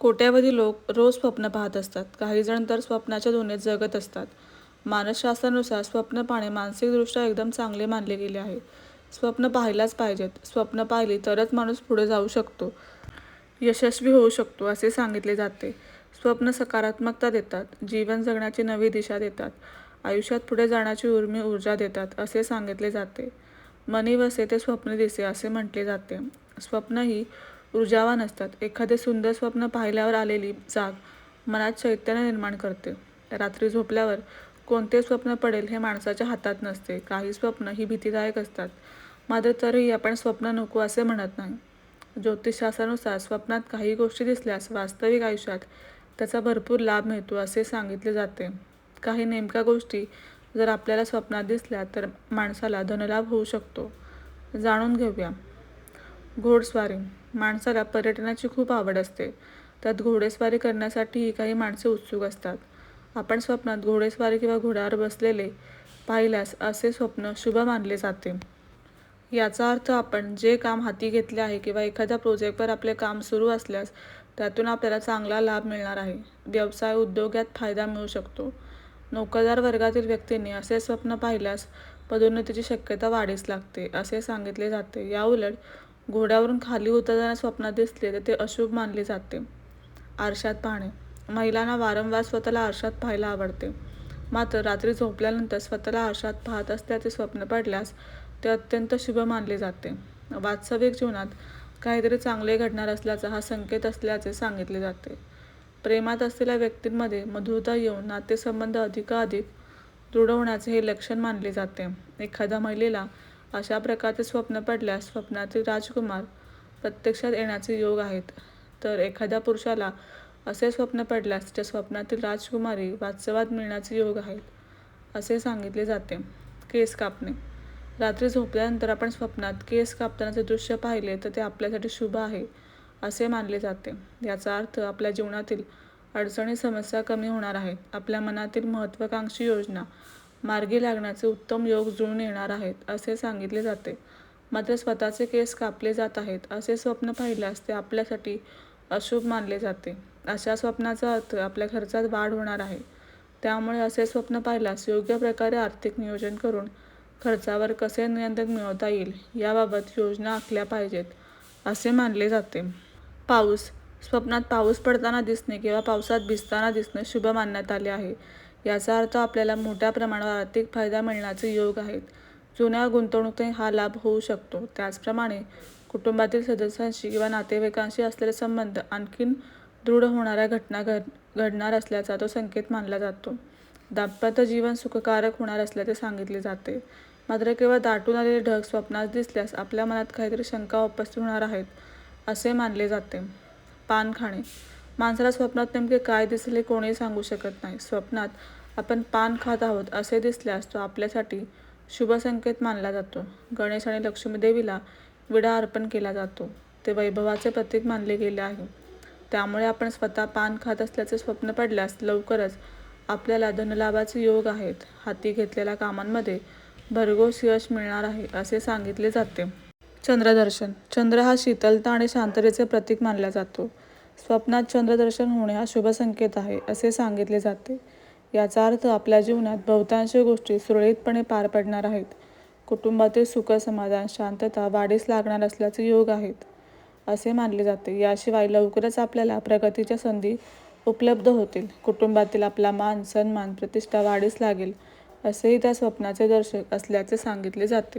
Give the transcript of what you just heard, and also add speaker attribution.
Speaker 1: कोट्यावधी लोक रोज स्वप्न पाहत असतात. काहीजण तर स्वप्नाच्या दुनियेत जगत असतात. मानसशास्त्रानुसार स्वप्न पाहणे मानसिकदृष्ट्या एकदम चांगले मानले गेले आहे. स्वप्न पाहायलाच पाहिजेत. स्वप्न पाहिली तरच माणूस पुढे जाऊ शकतो. यशस्वी होऊ शकतो असे सांगितले जाते. स्वप्न सकारात्मकता देतात. जीवन जगण्याची नवी दिशा देतात. आयुष्यात पुढे जाण्याची उर्मी ऊर्जा देतात असे सांगितले जाते. मनी वसे ते स्वप्न दिसे असे म्हटले जाते. स्वप्न ही ऊर्जावान असतात. एखादे सुंदर स्वप्न पाहिल्यावर आलेली जाग मनात चैतन्य निर्माण करते. रात्री झोपल्यावर कोणते स्वप्न पडेल हे माणसाच्या हातात नसते. काही स्वप्न ही भीतीदायक असतात. मात्र तरीही आपण स्वप्न नको असे म्हणत नाही. ज्योतिषशास्त्रानुसार स्वप्नात काही गोष्टी दिसल्यास वास्तविक आयुष्यात त्याचा भरपूर लाभ मिळतो असे सांगितले जाते. काही नेमक्या गोष्टी जर आपल्याला स्वप्नात दिसल्या तर माणसाला धनलाभ होऊ शकतो. जाणून घेऊया. घोडस्वारी. माणसाला पर्यटनाची खूप आवड असते. त्यात घोडेस्वारी करण्यासाठीही काही माणसे उत्सुक असतात. आपण स्वप्नात घोडेस्वारी किंवा घोड्यावर बसलेले पाहिल्यास असे स्वप्न शुभ मानले जाते. याचा अर्थ आपण जे काम हाती घेतले आहे किंवा एखाद्या प्रोजेक्टवर आपले काम सुरू असल्यास त्यातून आपल्याला चांगला लाभ मिळणार आहे. व्यवसाय उद्योगात फायदा मिळू शकतो. नोकरदार वर्गातील व्यक्तींनी असे स्वप्न पाहिल्यास पदोन्नतीची शक्यता वाढीस लागते असे सांगितले जाते. याउलट घोड्यावरून खाली उतरताना स्वप्नात दिसले तर ते अशुभ मानले जाते. आरशात पाहणे. महिलांना वारंवार स्वतःला आरशात पाहायला आवडते. मात्र रात्री झोपल्यानंतर स्वतःला आरशात पाहत असल्याचे स्वप्न पडल्यास ते अत्यंत शुभ मानले जाते. वास्तविक जीवनात काहीतरी चांगले घडणार असल्याचा हा संकेत असल्याचे सांगितले जाते. प्रेमात असलेल्या व्यक्तींमध्ये मधुरता येऊन नातेसंबंध अधिकाधिक दृढ होण्याचे हे लक्षण मानले जाते. एखाद्या महिलेला अशा प्रकारचे स्वप्न पडल्यास स्वप्नातील राजकुमार प्रत्यक्षात येण्याचे योग आहेत. तर एखाद्या पुरुषाला असे स्वप्न पडल्यास त्याच्या स्वप्नातील राजकुमारी वास्तवात मिळण्याचे योग आहेत असे सांगितले जाते. केस कापणे. रात्री झोपल्यानंतर आपण स्वप्नात केस कापतानाचे दृश्य पाहिले तर ते आपल्यासाठी शुभ आहे असे मानले जाते. याचा अर्थ आपल्या जीवनातील अडचणी समस्या कमी होणार आहेत. आपल्या मनातील महत्त्वाकांक्षी योजना मार्गी लागण्याचे उत्तम योग जुळून येणार आहेत असे सांगितले जाते. मात्र स्वतःचे केस कापले जात आहेत असे स्वप्न पाहिल्यास ते आपल्यासाठी अशुभ मानले जाते. अशा स्वप्नाचा अर्थ आपल्या खर्चात वाढ होणार आहे. त्यामुळे असे स्वप्न पाहिल्यास योग्य प्रकारे आर्थिक नियोजन करून खर्चावर कसे नियंत्रण मिळवता येईल याबाबत योजना आखल्या पाहिजेत असे मानले जाते. पाऊस स्वप्नात पाऊस पडताना दिसणे किंवा पावसात भिजताना दिसणे शुभ मानण्यात आले आहे. याचा अर्थ आपल्याला मोठ्या प्रमाणावर आर्थिक फायदा मिळण्याचे योग आहेत. जुन्या गुंतवणुकीने हा लाभ होऊ शकतो. त्याचप्रमाणे कुटुंबातील सदस्यांशी किंवा नातेवाईकांशी असलेले संबंध आणखीन दृढ होणाऱ्या घटना घड घडणार असल्याचा तो संकेत मानला जातो. दाम्पत्य जीवन सुखकारक होणार असल्याचे सांगितले जाते. मात्र केवळ दाटून आलेले ढग स्वप्नात दिसल्यास आपल्या मनात काहीतरी शंका उपस्थित होणार आहेत असे मानले जाते. पान खाणे. माणसाला स्वप्नात नेमके काय दिसले कोणीही सांगू शकत नाही. स्वप्नात आपण पान खात आहोत असे दिसल्यास तो आपल्यासाठी शुभ संकेत मानला जातो. गणेश आणि लक्ष्मी देवीला विडा अर्पण केला जातो. ते वैभवाचे प्रतीक मानले गेले आहे. त्यामुळे आपण स्वतः पान खात असल्याचे स्वप्न पडल्यास लवकरच आपल्याला धनलाभाचे योग आहेत. हाती घेतलेल्या कामांमध्ये भरघोस यश मिळणार आहे असे सांगितले जाते. चंद्रदर्शन. चंद्र हा शीतलता आणि शांततेचे प्रतीक मानला जातो. स्वप्नात चंद्रदर्शन होणे हा शुभ संकेत आहे असे सांगितले जाते. याचा अर्थ आपल्या जीवनात बहुतांश गोष्टी सुरळीतपणे पार पडणार आहेत. कुटुंबातील सुख समाधान शांतता वाढीस लागणार असल्याचे योग आहेत असे मानले जाते. याशिवाय लवकरच आपल्याला प्रगतीच्या संधी उपलब्ध होतील. कुटुंबातील आपला मान सन्मान प्रतिष्ठा वाढीस लागेल असेही त्या स्वप्नाचे दर्शक असल्याचे सांगितले जाते.